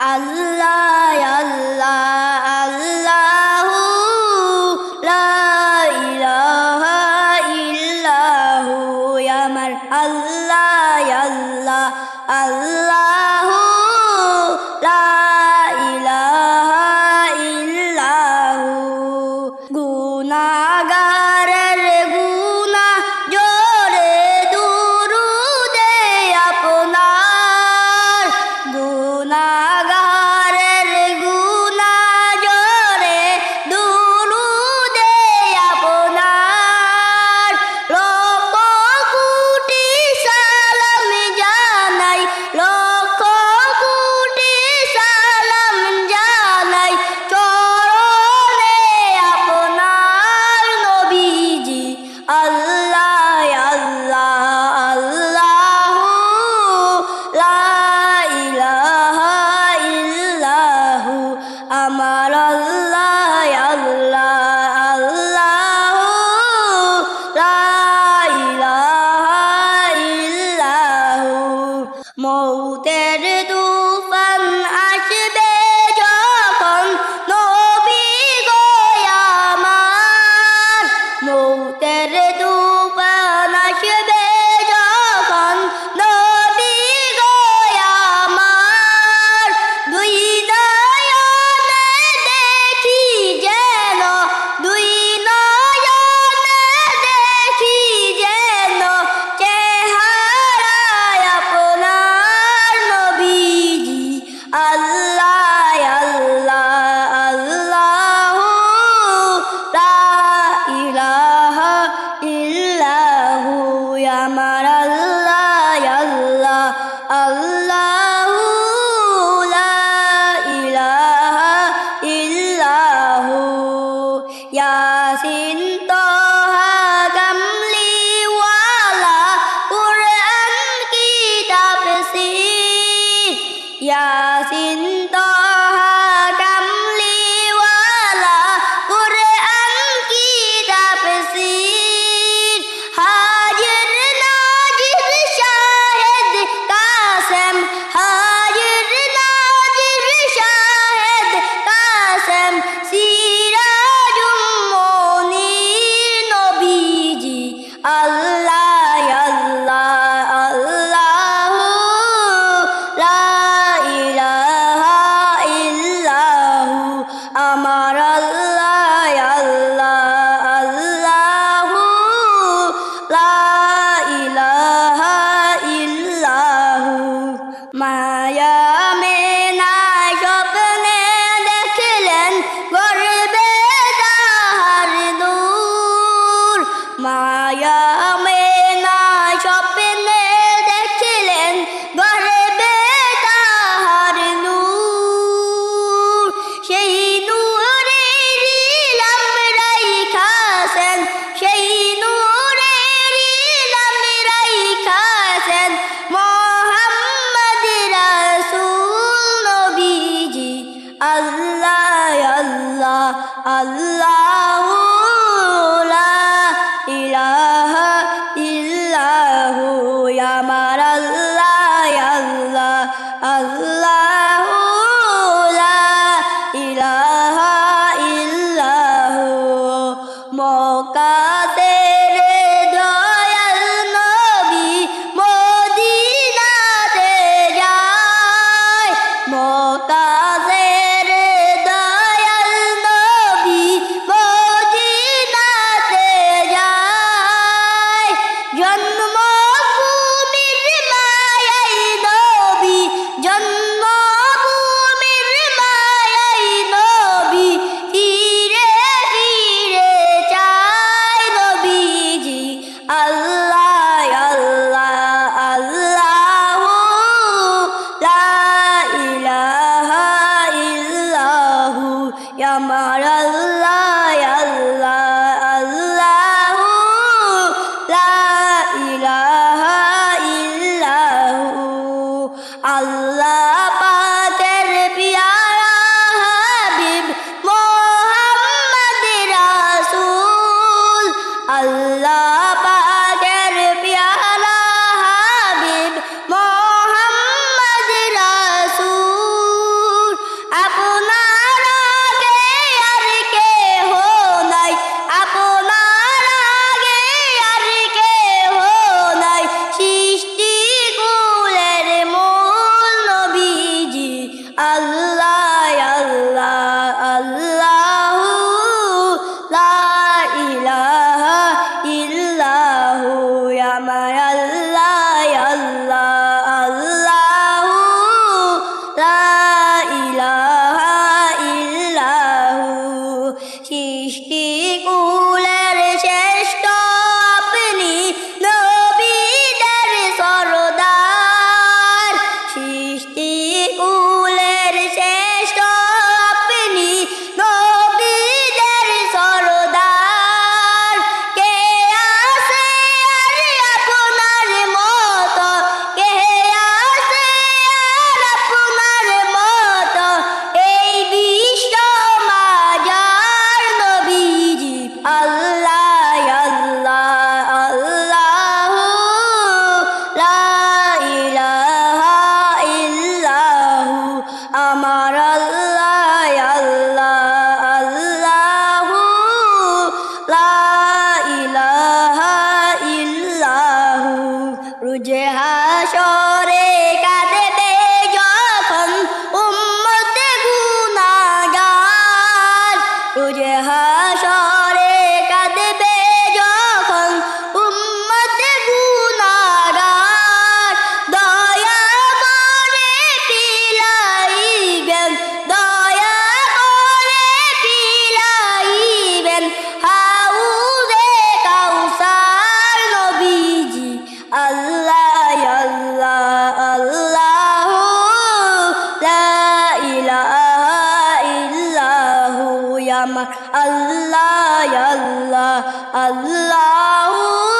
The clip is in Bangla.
আল্লাহ Gerdu Oh God. আমার আল্লাহ রুজে হাসরে কাঁদবে যখন উম্মতে গুনাগার। রুজে হাসরে আমার আল্লাহ আল্লাহ আল্লাহ